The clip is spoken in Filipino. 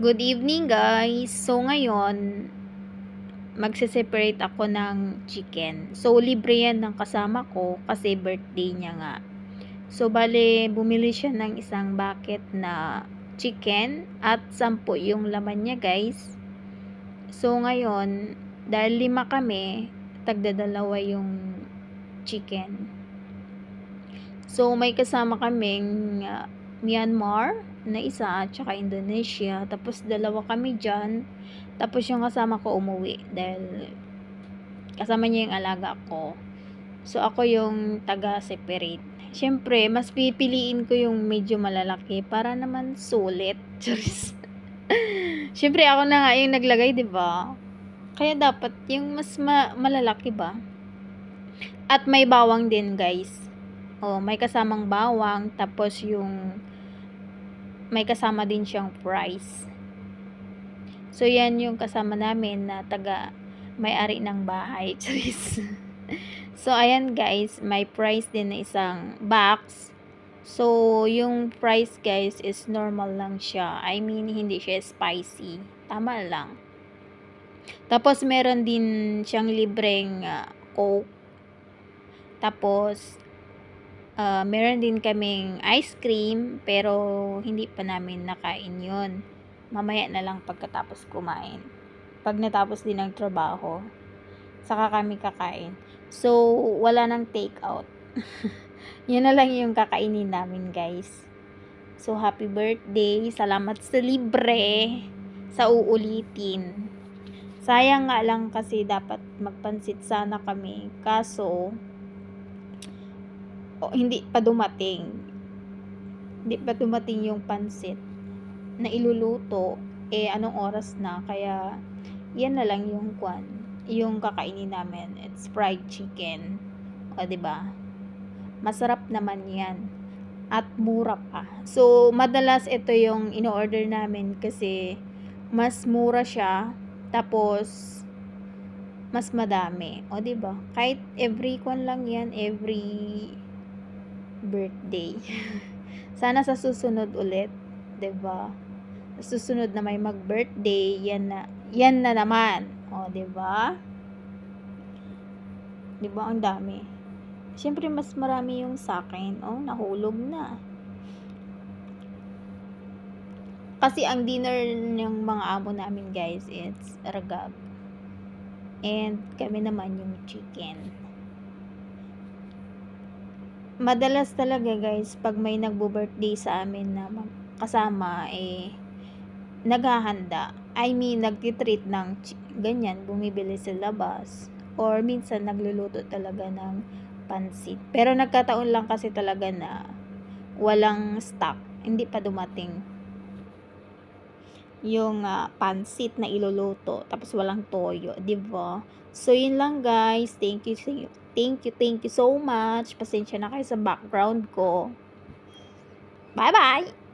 Good evening guys! So ngayon, magse-separate ako ng chicken. So libre yan ng kasama ko kasi birthday niya nga. So bale, bumili siya ng isang bucket na chicken at 10 yung laman niya guys. So ngayon, dahil lima kami, tagdadalawa yung chicken. So may kasama kaming uh, Myanmar na isa at saka Indonesia. Tapos dalawa kami dyan. Tapos yung kasama ko umuwi dahil kasama niya yung alaga ko. So ako yung taga-separate. Siyempre, mas pipiliin ko yung medyo malalaki para naman sulit. Charis. Siyempre, ako na nga yung naglagay, di ba? Kaya dapat yung mas ma- malalaki ba? At may bawang din, guys. Oh, may kasamang bawang, tapos yung may kasama din siyang price. So, yan yung kasama namin na taga may-ari ng bahay. Charis. so, ayan guys, may price din na isang box. So, yung price guys is normal lang siya. I mean, hindi siya spicy. Tama lang. Tapos, meron din siyang libreng uh, coke. Tapos, uh, meron din kaming ice cream, pero hindi pa namin nakain yon Mamaya na lang pagkatapos kumain. Pag natapos din ang trabaho, saka kami kakain. So, wala nang take out. Yan na lang yung kakainin namin, guys. So, happy birthday. Salamat sa libre. Sa uulitin. Sayang nga lang kasi dapat magpansit sana kami. Kaso, o, hindi pa dumating. Hindi pa dumating yung pansit na iluluto. Eh, anong oras na? Kaya, yan na lang yung kwan. Yung kakainin namin. It's fried chicken. O, ba diba? Masarap naman yan. At mura pa. So, madalas ito yung in-order namin kasi mas mura siya. Tapos, mas madami. O, ba diba? Kahit every kwan lang yan, every birthday. Sana sa susunod ulit, 'di ba? Sa susunod na may mag-birthday, yan na yan na naman. O, 'di ba? 'Di ba ang dami? Siyempre mas marami yung sa akin. Oh, nahulog na. Kasi ang dinner ng mga amo namin guys, it's ragab. And kami naman yung chicken madalas talaga guys, pag may nagbo-birthday sa amin na kasama, eh, naghahanda. I mean, nagtitreat ng ganyan, bumibili sa labas. Or minsan nagluluto talaga ng pansit. Pero nagkataon lang kasi talaga na walang stock. Hindi pa dumating yung uh, pansit na iluluto tapos walang toyo, 'di ba? So yun lang guys. Thank you, thank you. Thank you, thank you so much. Pasensya na kayo sa background ko. Bye-bye.